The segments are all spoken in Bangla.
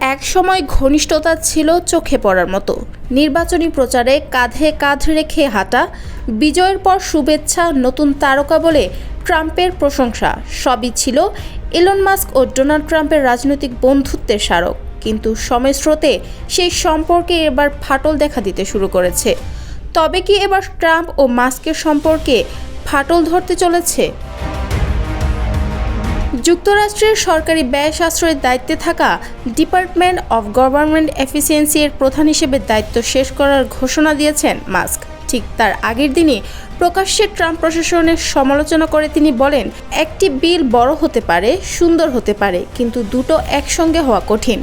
এক সময় ঘনিষ্ঠতা ছিল চোখে পড়ার মতো। নির্বাচনী প্রচারে কাঁধে কাঁধ রেখে হাঁটা, বিজয়ের পর শুভেচ্ছা, নতুন তারকা বলে ট্রাম্পের প্রশংসা, সবই ছিল ইলন মাস্ক ও ডোনাল্ড ট্রাম্পের রাজনৈতিক বন্ধুত্বের স্মারক। কিন্তু সময় স্রোতে সেই সম্পর্কে এবার ফাটল দেখা দিতে শুরু করেছে। তবে কি এবার ট্রাম্প ও মাস্কের সম্পর্কে ফাটল ধরতে চলেছে? যুক্তরাষ্ট্রের সরকারি ব্যয় সাশ্রয়ের দায়িত্বে থাকা ডিপার্টমেন্ট অফ গভর্নমেন্ট এফিসিয়েন্সি এর প্রধান হিসেবে দায়িত্ব শেষ করার ঘোষণা দিয়েছেন মাস্ক। ঠিক তার আগের দিনই প্রকাশ্যে ট্রাম্প প্রশাসনের সমালোচনা করে তিনি বলেন, একটি বিল বড় হতে পারে, সুন্দর হতে পারে, কিন্তু দুটো একসঙ্গে হওয়া কঠিন।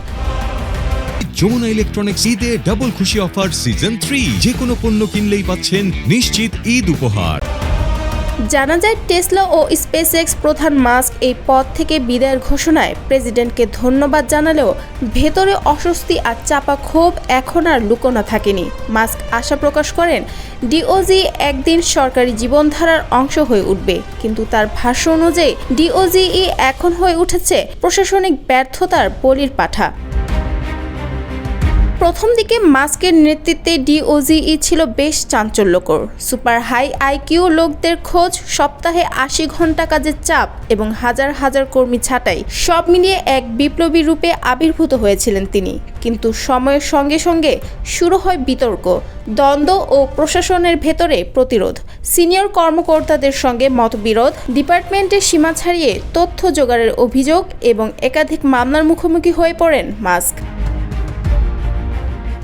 যমুনা ইলেকট্রনিক্স ঈদে ডাবল খুশি অফার সিজন থ্রি। যে কোনো পণ্য কিনলেই পাচ্ছেন নিশ্চিত ঈদ উপহার। জানা যায়, টেসলা ও স্পেসএক্স প্রধান মাস্ক এই পদ থেকে বিদায়ের ঘোষণায় প্রেসিডেন্টকে ধন্যবাদ জানালেও ভেতরে অস্বস্তি আর চাপা ক্ষোভ এখন আর লুকোনো থাকেনি। মাস্ক আশা প্রকাশ করেন ডিওজি একদিন সরকারি জীবনধারার অংশ হয়ে উঠবে, কিন্তু তার ভাষ্য অনুযায়ী ডিওজিই এখন হয়ে উঠেছে প্রশাসনিক ব্যর্থতার বলির পাঠা। প্রথম দিকে মাস্কের নেতৃত্বে ডিওজিই ছিল বেশ চাঞ্চল্যকর। সুপার হাই আইকিউ লোকদের খোঁজ, সপ্তাহে আশি ঘণ্টা কাজের চাপ এবং হাজার হাজার কর্মী ছাঁটাই, সব মিলিয়ে এক বিপ্লবী রূপে আবির্ভূত হয়েছিলেন তিনি। কিন্তু সময়ের সঙ্গে সঙ্গে শুরু হয় বিতর্ক, দ্বন্দ্ব ও প্রশাসনের ভেতরে প্রতিরোধ। সিনিয়র কর্মকর্তাদের সঙ্গে মতবিরোধ, ডিপার্টমেন্টের সীমা ছাড়িয়ে তথ্য জোগাড়ের অভিযোগ এবং একাধিক মামলার মুখোমুখি হয়ে পড়েন মাস্ক।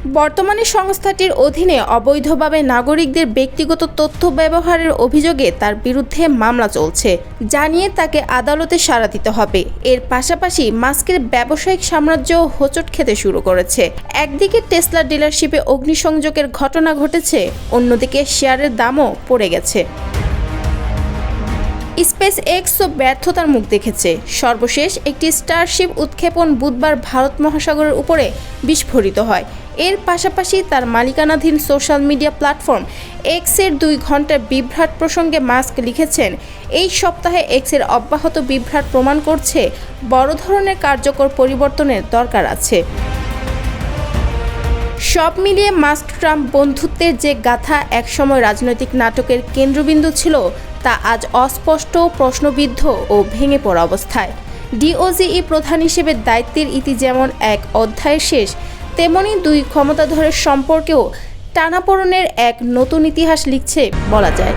বর্তমানে সংস্থাটির অধীনে অবৈধভাবে নাগরিকদের ব্যক্তিগত তথ্য ব্যবহারের অভিযোগে তার বিরুদ্ধে মামলা চলছে জানিয়ে তাকে আদালতে সাড়া দিতে হবে। এর পাশাপাশি মাস্কের ব্যবসায়িক সাম্রাজ্য হোঁচট খেতে শুরু করেছে। একদিকে টেসলা ডিলারশিপে অগ্নিসংযোগের ঘটনা ঘটেছে, অন্যদিকে শেয়ারের দামও পড়ে গেছে। স্পেস এক্সও ব্যর্থতার মুখ দেখেছে। সর্বশেষ একটি স্টারশিপ উৎক্ষেপণ বুধবার ভারত মহাসাগরের উপরে বিস্ফোরিত হয়। এর পাশাপাশি তার মালিকানাধীন সোশ্যাল মিডিয়া প্ল্যাটফর্ম এক্সের দুই ঘণ্টার বিভ্রাট প্রসঙ্গে মাস্ক লিখেছেন, এই সপ্তাহে এক্সের অব্যাহত বিভ্রাট প্রমাণ করছে বড় ধরনের কার্যকর পরিবর্তনের দরকার আছে। সব মিলিয়ে মাস্ক ট্রাম্প বন্ধুত্বের যে গাথা একসময় রাজনৈতিক নাটকের কেন্দ্রবিন্দু ছিল, তা আজ অস্পষ্ট, প্রশ্নবিদ্ধ ও ভেঙে পড়া অবস্থায়। ডিওজিই প্রধান হিসেবে দায়িত্বের ইতি যেমন এক অধ্যায়ের শেষ, তেমনি দুই ক্ষমতাধরের সম্পর্কেও টানাপোড়নের এক নতুন ইতিহাস লিখছে বলা যায়।